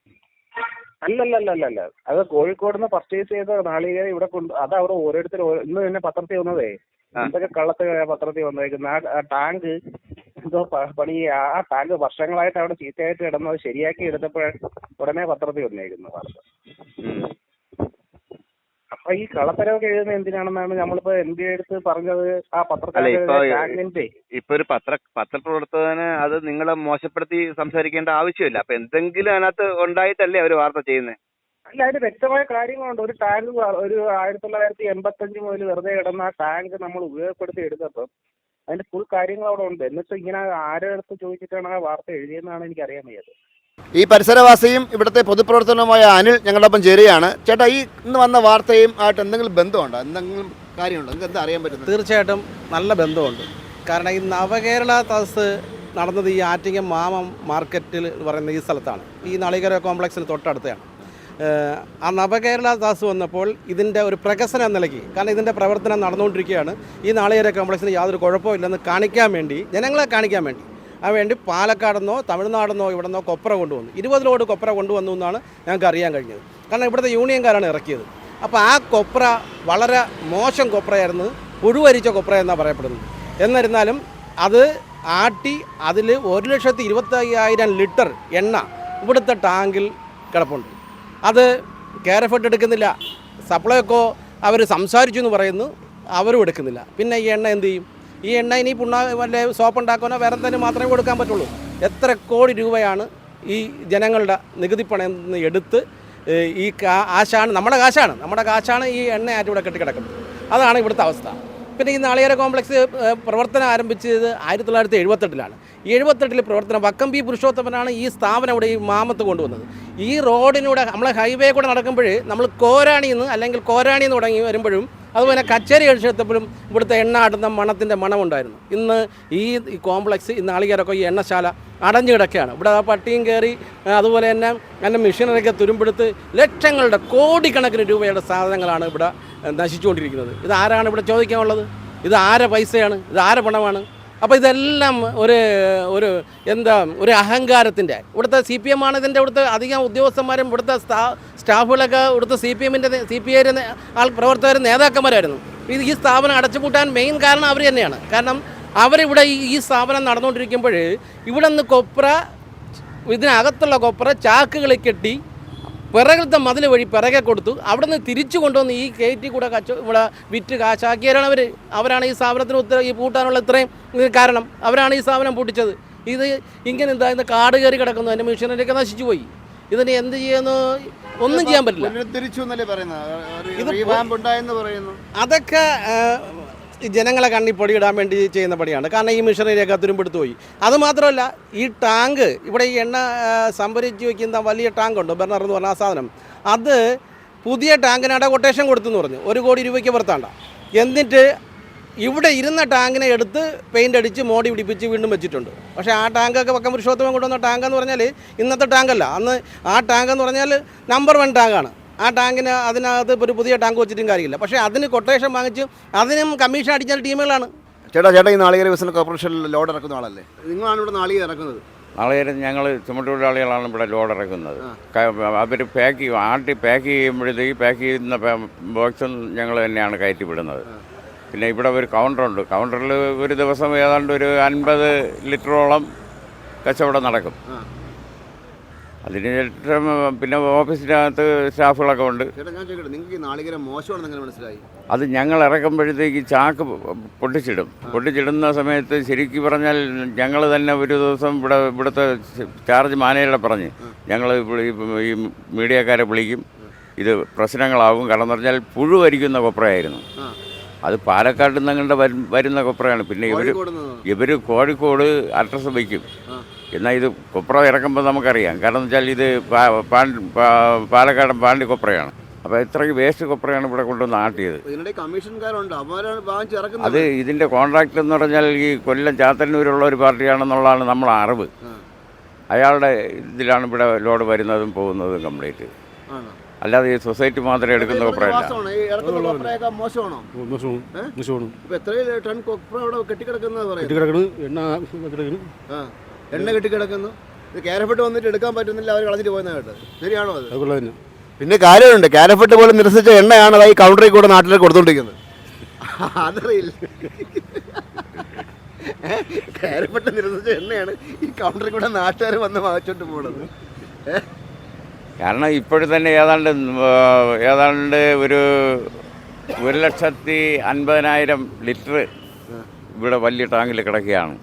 അല്ലല്ലല്ലല്ല അത് കോഴിക്കോട് നിന്ന് പർച്ചേസ് ചെയ്ത നാളികേരം ഇവിടെ കൊണ്ട് അത് അവിടെ ഓരോരുത്തർ ഇന്ന് തന്നെ പത്രത്തിൽ വന്നതേ. എന്തൊക്കെ കള്ളത്ത് പത്രത്തിൽ വന്നേക്കുന്ന ആ- ടാങ്ക് എന്തോ പണി ആ ടാങ്ക് വർഷങ്ങളായിട്ട് അവിടെ ചീത്തയായിട്ട് കിടന്നത് ശരിയാക്കി എടുത്തപ്പോൾ ഉടനെ പത്രത്തിൽ വന്നേക്കുന്നു വാർത്ത. അപ്പൊ ഈ കള്ളത്തരമൊക്കെ എഴുതുന്നത് എന്തിനാണെന്നാണ് നമ്മളിപ്പോ എം പി എടുത്ത് പറഞ്ഞത്? ആ പത്രത്തിന്റെ ഇപ്പൊ ഒരു പത്ര പത്രപ്രവർത്തകന് അത് നിങ്ങളെ മോശപ്പെടുത്തി സംസാരിക്കേണ്ട ആവശ്യമില്ല. അപ്പൊ എന്തെങ്കിലും അതിനകത്ത് ഉണ്ടായിട്ടല്ലേ അവർ വാർത്ത ചെയ്യുന്നത് അല്ല അതിന് വ്യക്തമായ കാര്യങ്ങളുണ്ട്. ഒരു ടാങ്ക് ഒരു ആയിരത്തി തൊള്ളായിരത്തി എൺപത്തഞ്ച് മുതൽ വെറുതെ കിടന്ന ആ ടാങ്ക് നമ്മൾ ഉപയോഗപ്പെടുത്തി എടുത്തപ്പം അതിന്റെ ഫുൾ കാര്യങ്ങൾ അവിടെ ഉണ്ട്. എന്നിട്ട് ഇങ്ങനെ ആരുടെ അടുത്ത് ചോദിച്ചിട്ടാണ് ആ വാർത്ത എഴുതിയെന്നാണ് എനിക്ക് അറിയാൻ വയ്യത് ഈ പരിസരവാസിയും ഇവിടുത്തെ പൊതുപ്രവർത്തനവുമായ അനിൽ ഞങ്ങളുടെ ഒപ്പം ചേരുകയാണ്. ചേട്ടാ ഈ ഇന്ന് വന്ന വാർത്തയും ആയിട്ട് എന്തെങ്കിലും ബന്ധമുണ്ടോ? എന്തെങ്കിലും കാര്യമുണ്ടോ? നിങ്ങൾക്ക് എന്താ അറിയാൻ പറ്റുന്നത്? തീർച്ചയായിട്ടും നല്ല ബന്ധമുണ്ട്. കാരണം ഈ നവകേരള തസ് നടന്നത് ഈ ആറ്റിങ്ങം മാമം മാർക്കറ്റിൽ എന്ന് പറയുന്ന ഈ സ്ഥലത്താണ്. ഈ നളികര കോംപ്ലക്സിന് തൊട്ടടുത്താണ് ആ നവകേരള ദാസ് വന്നപ്പോൾ ഇതിന്റെ ഒരു പ്രകസനം നിലയ്ക്ക് കാരണം ഇതിന്റെ പ്രവർത്തനം നടന്നുകൊണ്ടിരിക്കുകയാണ്. ഈ നാളികേര കോംപ്ലക്സിന് യാതൊരു കുഴപ്പമില്ലെന്ന് കാണിക്കാൻ വേണ്ടി ജനങ്ങളെ കാണിക്കാൻ വേണ്ടി ആ വേണ്ടി പാലക്കാടെന്നോ തമിഴ്നാടെന്നോ ഇവിടെന്നോ കൊപ്ര കൊണ്ടുവന്നു. ഇരുപത് ലോഡ് കൊപ്ര കൊണ്ടുവന്നു എന്നാണ് ഞങ്ങൾക്ക് അറിയാൻ കഴിഞ്ഞത്. കാരണം ഇവിടുത്തെ യൂണിയൻകാരാണ് ഇറക്കിയത്. അപ്പോൾ ആ കൊപ്ര വളരെ മോശം കൊപ്രയായിരുന്നു പുഴുവരിച്ച കൊപ്ര എന്നാണ് പറയപ്പെടുന്നത്. എന്നിരുന്നാലും അത് ആട്ടി അതിൽ ഒരു ലക്ഷത്തി ഇരുപത്തയ്യായിരം ലിറ്റർ എണ്ണ ഇവിടുത്തെ ടാങ്കിൽ കിടപ്പുണ്ട്. അത് കെയർ എഫേർട്ട് എടുക്കുന്നില്ല. സപ്ലൈക്കോ അവർ സംസാരിച്ചു എന്ന് പറയുന്നു അവരും എടുക്കുന്നില്ല. പിന്നെ ഈ എണ്ണ എന്ത് ചെയ്യും? ഈ എണ്ണ ഇനി പുണ്ണ വല്ല സോപ്പ് ഉണ്ടാക്കാനോ വേറെ തന്നെ മാത്രമേ കൊടുക്കാൻ പറ്റുള്ളൂ. എത്ര കോടി രൂപയാണ് ഈ ജനങ്ങളുടെ നികുതി പണം എടുത്ത് ഈ കാശാണ് നമ്മുടെ കാശാണ്. നമ്മുടെ കാശാണ് ഈ എണ്ണ ആറ്റ് ഇവിടെ കെട്ടിക്കിടക്കുന്നത്. അതാണ് ഇവിടുത്തെ അവസ്ഥ. പിന്നെ ഈ നാളികേര കോംപ്ലക്സ് പ്രവർത്തനം ആരംഭിച്ചത് ആയിരത്തി തൊള്ളായിരത്തി എഴുപത്തെട്ടിലാണ്. എഴുപത്തെട്ടിൽ പ്രവർത്തനം വക്കം പി പുരുഷോത്തമനാണ് ഈ സ്ഥാപനം ഇവിടെ ഈ മാമത്ത് കൊണ്ടുവന്നത്. ഈ റോഡിലൂടെ നമ്മൾ ഹൈവേ കൂടെ നടക്കുമ്പോൾ നമ്മൾ കോരാണി നിന്ന് അല്ലെങ്കിൽ കോരാണി എന്ന് തുടങ്ങി വരുമ്പോഴും അതുപോലെ കച്ചേരി കഴിച്ചെടുത്തപ്പോഴും ഇവിടുത്തെ എണ്ണ ആട്ടുന്ന മണത്തിന്റെ മണമുണ്ടായിരുന്നു. ഇന്ന് ഈ കോംപ്ലക്സ് ഈ നാളികേരൊക്കെ ഈ എണ്ണശാല അടഞ്ഞു കിടക്കുകയാണ്. ഇവിടെ ആ പട്ടിയും കയറി അതുപോലെ തന്നെ അതിന്റെ മെഷീനറിയൊക്കെ തുരുമ്പെടുത്ത് ലക്ഷങ്ങളുടെ കോടിക്കണക്കിന് രൂപയുടെ സാധനങ്ങളാണ് ഇവിടെ നശിച്ചുകൊണ്ടിരിക്കുന്നത്. ഇത് ആരാണ് ഇവിടെ ചോദിക്കാനുള്ളത്? ഇത് ആരെ പൈസയാണ്? ഇത് ആരെ പണമാണ്? അപ്പോൾ ഇതെല്ലാം ഒരു ഒരു എന്താ ഒരു അഹങ്കാരത്തിന്റെ ഇവിടുത്തെ സി പി എം ആണ് ഇതിന്റെ ഇവിടുത്തെ അധികം ഉദ്യോഗസ്ഥന്മാരും ഇവിടുത്തെ സ്റ്റാ സ്റ്റാഫുകളൊക്കെ ഇവിടുത്തെ സി പി എമ്മിന്റെ സി പി ഐ ആൾ പ്രവർത്തകരും നേതാക്കന്മാരായിരുന്നു. ഇത് ഈ സ്ഥാപനം അടച്ചുപൂട്ടാൻ മെയിൻ കാരണം അവർ തന്നെയാണ്. കാരണം അവരിവിടെ ഈ ഈ സ്ഥാപനം നടന്നുകൊണ്ടിരിക്കുമ്പോൾ ഇവിടെ നിന്ന് കൊപ്ര ഇതിനകത്തുള്ള കൊപ്ര ചാക്കുകളിൽ കെട്ടി പിറകിലത്തെ മതിൽ വഴി പിറകെ കൊടുത്തു. അവിടെ നിന്ന് തിരിച്ചു കൊണ്ടുവന്ന് ഈ കയറ്റി കൂടെ കച്ച ഇവിടെ വിറ്റ് കാശാക്കിയവരാണ് അവർ അവരാണ് ഈ സ്ഥാപനത്തിന് ഉത്തര ഈ പൂട്ടാനുള്ള ഇത്രയും കാരണം. അവരാണ് ഈ സ്ഥാപനം പൂട്ടിച്ചത്. ഇത് ഇങ്ങനെ എന്താ ഇന്ന് കാട് കയറി കിടക്കുന്നു. അതിന്റെ മെഷീനറിയൊക്കെ നശിച്ചു പോയി. ഇതിന് എന്ത് ചെയ്യുന്നു? ഒന്നും ചെയ്യാൻ പറ്റില്ല. ഇത് അതൊക്കെ ജനങ്ങളെ കണ്ണിൽ പൊടിയിടാൻ വേണ്ടി ചെയ്യുന്ന പണിയാണ്. കാരണം ഈ മിഷനറിയൊക്കെ തുരുമ്പെടുത്ത് പോയി. അതുമാത്രമല്ല ഈ ടാങ്ക് ഇവിടെ ഈ എണ്ണ സംഭരിച്ച് വയ്ക്കുന്ന വലിയ ടാങ്ക് ഉണ്ട്? ബെർണർ എന്ന് പറഞ്ഞ ആ സാധനം. അത് പുതിയ ടാങ്കിനാടെ കൊട്ടേഷൻ കൊടുത്തെന്ന് പറഞ്ഞു. ഒരു കോടി രൂപയ്ക്ക് പുറത്താണ്ട. എന്നിട്ട് ഇവിടെ ഇരുന്ന ടാങ്കിനെ എടുത്ത് പെയിന്റ് അടിച്ച് മോടി പിടിപ്പിച്ച് വീണ്ടും വെച്ചിട്ടുണ്ട്. പക്ഷേ ആ ടാങ്കൊക്കെ പക്കം പുരുഷോത്തമം കൊണ്ടുവന്ന ടാങ്ക് എന്ന് പറഞ്ഞാൽ ഇന്നത്തെ ടാങ്കല്ല. അന്ന് ആ ടാങ്ക് എന്ന് പറഞ്ഞാൽ നമ്പർ വൺ ടാങ്കാണ്. ആ ടാങ്കിന് അതിനകത്ത് ഇപ്പോൾ ഒരു പുതിയ ടാങ്ക് വെച്ചിട്ടും കാര്യമില്ല. പക്ഷേ അതിന് കൊട്ടേഷൻ വാങ്ങിച്ച് അതിനും കമ്മീഷൻ അടിച്ച ടീമുകളാണ്. ചേട്ടാ ചേട്ടാ ഈ നാളികേര വികസന കോർപ്പറേഷനിൽ ലോഡ് ഇറക്കുന്ന ആളല്ലേ? നിങ്ങളാണ് ഇവിടെ നാളികേര ഇറക്കുന്നത്? നാളികേര ഞങ്ങൾ ചുമട്ടുതൊഴിലാളികളാണ് ഇവിടെ ലോഡ് ഇറക്കുന്നത്. അവർ പാക്ക് ചെയ്യും. ആട്ടി പാക്ക് ചെയ്യുമ്പോഴത്തേക്ക് പാക്ക് ചെയ്യുന്ന ബോക്സും ഞങ്ങൾ തന്നെയാണ് കയറ്റി വിടുന്നത് പിന്നെ ഇവിടെ ഒരു കൗണ്ടറുണ്ട്. കൗണ്ടറിൽ ഒരു ദിവസം ഏതാണ്ട് ഒരു അൻപത് ലിറ്ററോളം കച്ചവടം നടക്കും. അതിന് ശേഷം പിന്നെ ഓഫീസിനകത്ത് സ്റ്റാഫുകളൊക്കെ ഉണ്ട്. ചേട്ടാ ഞാൻ ചോദിക്കട്ടെ നിങ്ങൾക്ക് ഈ നാളികേര മോശമാണെന്ന് എങ്ങനെ മനസ്സിലായി? അത് ഞങ്ങൾ ഇറക്കുമ്പോഴത്തേക്ക് ചാക്ക് പൊട്ടിച്ചിടും. പൊട്ടിച്ചിടുന്ന സമയത്ത് ശരിക്കും പറഞ്ഞാൽ ഞങ്ങൾ തന്നെ ഒരു ദിവസം ഇവിടെ ഇവിടുത്തെ ചാർജ് മാനേജറെ പറഞ്ഞ് ഞങ്ങൾ ഈ മീഡിയക്കാരെ വിളിക്കും. ഇത് പ്രശ്നങ്ങളാവും. കാരണം എന്ന് പറഞ്ഞാൽ പുഴു വരിക്കുന്ന കൊപ്രയായിരുന്നു. അത് പാലക്കാട് നിങ്ങളുടെ വരുന്ന കൊപ്രയാണ്. പിന്നെ ഇവർ ഇവർ കോഴിക്കോട് അഡ്രസ്സ് വയ്ക്കും. എന്നാൽ ഇത് കൊപ്ര ഇറക്കുമ്പോൾ നമുക്കറിയാം. കാരണം എന്ന് വെച്ചാൽ ഇത് പാലക്കാടൻ പാണ്ടി കൊപ്രയാണ്. അപ്പോൾ ഇത്രയ്ക്ക് വേസ്റ്റ് കൊപ്രയാണ് ഇവിടെ കൊണ്ടുവന്ന് ആട്ടിയത്. അത് ഇതിന്റെ കോൺട്രാക്ട് എന്ന് പറഞ്ഞാൽ ഈ കൊല്ലം ചാത്തന്നൂരുള്ള ഒരു പാർട്ടിയാണെന്നുള്ളതാണ് നമ്മളെ അറിവ്. അയാളുടെ ഇതിലാണ് ഇവിടെ ലോഡ് വരുന്നതും പോകുന്നതും കംപ്ലീറ്റ്. അല്ലാതെ ഈ സൊസൈറ്റി മാത്രം എടുക്കുന്ന കൊപ്രയല്ല എണ്ണ കെട്ടിക്കിടക്കുന്നു ഇത് കാരഫട്ട് വന്നിട്ട് എടുക്കാൻ പറ്റുന്നില്ല അവർ കളഞ്ഞിട്ട് പോയെന്ന് കേട്ടത്. ശരിയാണോ അത്? അതുകൊള്ള തന്നെ പിന്നെ. കാര്യമുണ്ട്. കാരഫട്ട് പോലും നിരസിച്ച എണ്ണയാണ് അതായത് ഈ കൗണ്ടറിൽ കൂടെ നാട്ടിലേക്ക് കൊടുത്തോണ്ടിരിക്കുന്നത്. അതറിയില്ല. കാരഫട്ട് നിരസിച്ച എണ്ണയാണ് ഈ കൗണ്ടറിൽ കൂടെ നാട്ടുകാർ വന്ന് വാങ്ങിച്ചോണ്ട് പോണത്? കാരണം ഇപ്പോഴും തന്നെ ഏതാണ്ട് ഏതാണ്ട് ഒരു ഒരു ലക്ഷത്തി അൻപതിനായിരം ലിറ്റർ ഇവിടെ വലിയ ടാങ്കിൽ കിടക്കുകയാണ്.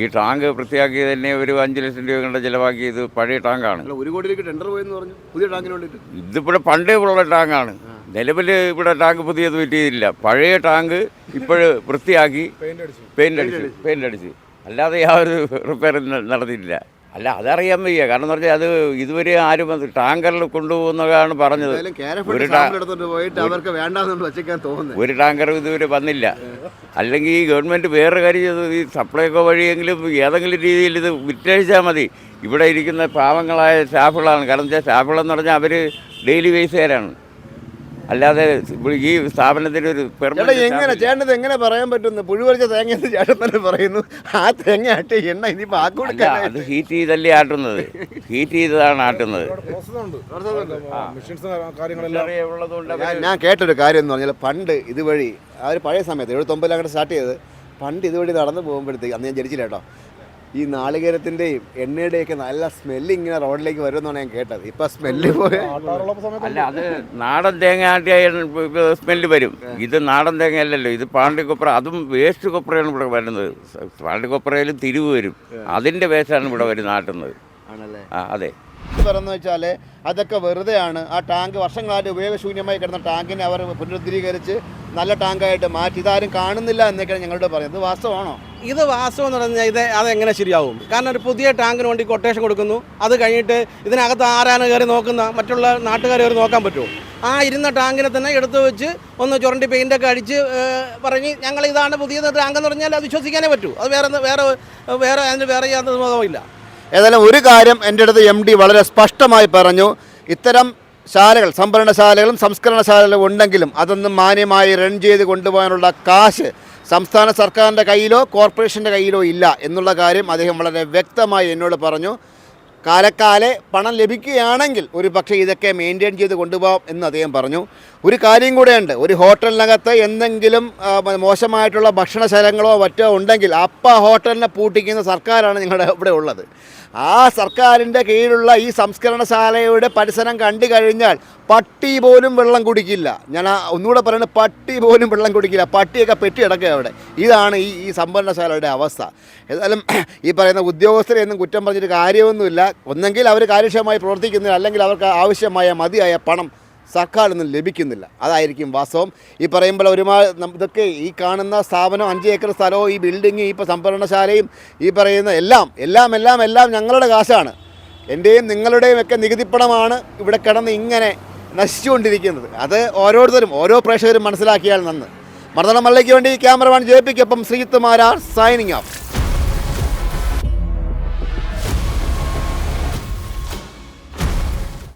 ഈ ടാങ്ക് വൃത്തിയാക്കി തന്നെ ഒരു അഞ്ച് ലക്ഷം രൂപ ചിലവാക്കി ഇത് പഴയ ടാങ്കാണ്. ഒരു കോടിയിലേക്ക് ടെൻഡർ പോയെന്ന് പറഞ്ഞു. പുതിയ ടാങ്കിന് വേണ്ടിയിട്ട്. ഇതിപ്പോഴെ പണ്ടേ ഉള്ള ടാങ്കാണ്. നിലവിൽ ഇവിടെ ടാങ്ക് പുതിയത് പറ്റിയതില്ല പഴയ ടാങ്ക് ഇപ്പോഴ് വൃത്തിയാക്കി പെയിന്റ് അടിച്ച്. പെയിന്റ് അടിച്ച് അല്ലാതെ യാതൊരു റിപ്പയർ നടത്തിയിട്ടില്ല. അല്ല അതറിയാൻ വയ്യ. കാരണം എന്ന് പറഞ്ഞാൽ അത് ഇതുവരെ ആരും അത് ടാങ്കറിൽ കൊണ്ടുപോകുന്നതാണ് പറഞ്ഞത്. ഒരു ഒരു ടാങ്കറും ഇതുവരെ വന്നില്ല. അല്ലെങ്കിൽ ഈ ഗവൺമെന്റ് വേറെ കാര്യം ചെയ്തു. ഈ സപ്ലൈകോ വഴിയെങ്കിലും ഏതെങ്കിലും രീതിയിൽ ഇത് വിറ്റഴിച്ചാൽ മതി. ഇവിടെ ഇരിക്കുന്ന പാവങ്ങളായ സ്റ്റാഫുകളാണ്. കാരണം വെച്ചാൽ സ്റ്റാഫുകളെന്ന് പറഞ്ഞാൽ അവർ ഡെയിലി വേസുകാരാണ് അല്ലാതെ ഈ സ്ഥാപനത്തിന് ഒരു എങ്ങനെ ചേട്ടത് എങ്ങനെ പറയാൻ പറ്റുന്നു? പുഴുവരിച്ച തേങ്ങ എന്ന് ചേട്ടൻ തന്നെ പറയുന്നു. ആ തേങ്ങ ആട്ടി എണ്ണ ഇനിയിപ്പോ ആക്കി കൊടുക്കാനായിട്ട് അത് ഹീറ്റ് ചെയ്തല്ലേ ആട്ടുന്നത്? ഹീറ്റ് ചെയ്തതാണ് ആട്ടുന്നത്. മെഷീൻസ് കാര്യങ്ങളെല്ലാം. ഞാൻ- കേട്ടൊരു കാര്യം എന്ന് പറഞ്ഞാൽ പണ്ട് ഇതുവഴി ആ ഒരു പഴയ സമയത്ത് എഴുപത്തൊമ്പതിലങ്ങോട്ട് സ്റ്റാർട്ട് ചെയ്തത് പണ്ട് ഇതുവഴി നടന്നു പോകുമ്പോഴത്തേക്ക് അന്ന് ഞാൻ ജനിച്ചില്ല കേട്ടോ. ഈ നാളികേരത്തിന്റെയും എണ്ണയുടെയൊക്കെ നല്ല സ്മെല്ല് ഇങ്ങനെ റോഡിലേക്ക് വരുമെന്നാണ് ഞാൻ കേട്ടത്. ഇപ്പൊ സ്മെല്ല് പോയ. അല്ല അത് നാടൻ തേങ്ങ സ്മെല്ല് വരും. ഇത് നാടൻ തേങ്ങ അല്ലല്ലോ ഇത് പാണ്ടി കൊപ്ര അതും വേസ്റ്റ് കൊപ്രയാണ് ഇവിടെ വരുന്നത്. പാണ്ടി കൊപ്രയിലും തിരിവ് വരും. അതിന്റെ വേസ്റ്റാണ് ഇവിടെ വരുന്നത് നാട്ടുന്നത് ആണല്ലേ? ആ അതെ. പറയുന്നത് വെച്ചാൽ അതൊക്കെ വെറുതെയാണ്. ആ ടാങ്ക് വർഷങ്ങളായിട്ട് ഉപയോഗശൂന്യമായി കിടന്ന ടാങ്കിനെ അവർ പുനരുദ്ധരീകരിച്ച് നല്ല ടാങ്കായിട്ട് മാറ്റി. ഇതാരും കാണുന്നില്ല എന്നൊക്കെയാണ് ഞങ്ങളോട് പറയുന്നത്. ഇത് വാസ്തവമാണോ? ഇത് വാസ്തവം എന്ന് പറഞ്ഞാൽ ഇത് അതെങ്ങനെ ശരിയാവും? കാരണം ഒരു പുതിയ ടാങ്കിന് വേണ്ടി കൊട്ടേഷൻ കൊടുക്കുന്നു. അത് കഴിഞ്ഞിട്ട് ഇതിനകത്ത് ആരാണ് കയറി നോക്കുന്ന മറ്റുള്ള നാട്ടുകാർ കയറി നോക്കാൻ പറ്റുമോ? ആ ഇരുന്ന ടാങ്കിനെ തന്നെ എടുത്തു വെച്ച് ഒന്ന് ചുരണ്ടി പെയിന്റൊക്കെ അടിച്ച് പറഞ്ഞ് ഞങ്ങൾ ഇതാണ് പുതിയ ടാങ്ക് എന്ന് പറഞ്ഞാൽ അത് വിശ്വസിക്കാനേ പറ്റൂ. അത് വേറെ വേറെ വേറെ അതിന് വേറെ യാതൊരു മുഖമില്ല ഏതായാലും ഒരു കാര്യം എന്റെ അടുത്ത് എം ഡി വളരെ സ്പഷ്ടമായി പറഞ്ഞു. ഇത്തരം ശാലകൾ സംഭരണശാലകളും സംസ്കരണശാലകളും ഉണ്ടെങ്കിലും അതൊന്നും മാന്യമായി റൺ ചെയ്ത് കൊണ്ടുപോകാനുള്ള കാശ് സംസ്ഥാന സർക്കാരിന്റെ കയ്യിലോ കോർപ്പറേഷന്റെ കയ്യിലോ ഇല്ല എന്നുള്ള കാര്യം അദ്ദേഹം വളരെ വ്യക്തമായി എന്നോട് പറഞ്ഞു. കാലക്കാലെ പണം ലഭിക്കുകയാണെങ്കിൽ ഒരു പക്ഷേ ഇതൊക്കെ മെയിന്റെയിൻ ചെയ്ത് കൊണ്ടുപോകാം എന്ന് അദ്ദേഹം പറഞ്ഞു. ഒരു കാര്യം കൂടെയുണ്ട്. ഒരു ഹോട്ടലിനകത്ത് എന്തെങ്കിലും മോശമായിട്ടുള്ള ഭക്ഷണശാലങ്ങളോ മറ്റോ ഉണ്ടെങ്കിൽ അപ്പം ഹോട്ടലിനെ പൂട്ടിക്കുന്ന സർക്കാരാണ് നിങ്ങളുടെ ഇവിടെ ഉള്ളത്. ആ സർക്കാരിന്റെ കീഴിലുള്ള ഈ സംസ്കരണശാലയുടെ പരിസരം കണ്ടു കഴിഞ്ഞാൽ പട്ടി പോലും വെള്ളം കുടിക്കില്ല. ഞാൻ ഒന്നുകൂടെ പറയുന്നത് പട്ടി പോലും വെള്ളം കുടിക്കില്ല. പട്ടിയൊക്കെ പെട്ടി കിടക്കുക അവിടെ. ഇതാണ് ഈ ഈ സംഭരണശാലയുടെ അവസ്ഥ. ഏതായാലും ഈ പറയുന്ന ഉദ്യോഗസ്ഥരെ ഒന്നും കുറ്റം പറഞ്ഞിട്ട് കാര്യമൊന്നുമില്ല. ഒന്നെങ്കിൽ അവർ കാര്യക്ഷമമായി പ്രവർത്തിക്കുന്നില്ല അല്ലെങ്കിൽ അവർക്ക് ആവശ്യമായ മതിയായ പണം സർക്കാരിൽ നിന്നും ലഭിക്കുന്നില്ല. അതായിരിക്കും വാസ്തവം. ഈ പറയുമ്പോൾ നം- ഇതൊക്കെ ഈ കാണുന്ന സ്ഥാപനം അഞ്ച് ഏക്കർ സ്ഥലവും ഈ ബിൽഡിങ് ഈ സംഭരണശാലയും ഈ പറയുന്ന എല്ലാം എല്ലാം എല്ലാം എല്ലാം ഞങ്ങളുടെ കാശാണ്. എന്റെയും നിങ്ങളുടെയും ഒക്കെ നികുതിപ്പണമാണ് ഇവിടെ കിടന്ന് ഇങ്ങനെ നശിച്ചുകൊണ്ടിരിക്കുന്നത്. അത് ഓരോരുത്തരും ഓരോ പ്രേക്ഷകരും മനസ്സിലാക്കിയാൽ നന്ന്. മർദ്ദനമല്ലയ്ക്ക് വേണ്ടി ക്യാമറമാൻ ജയിപ്പിക്കൊപ്പം പിക്കൊപ്പം ശ്രീത്ത് മാരാർ സൈനിങ് ഓഫ്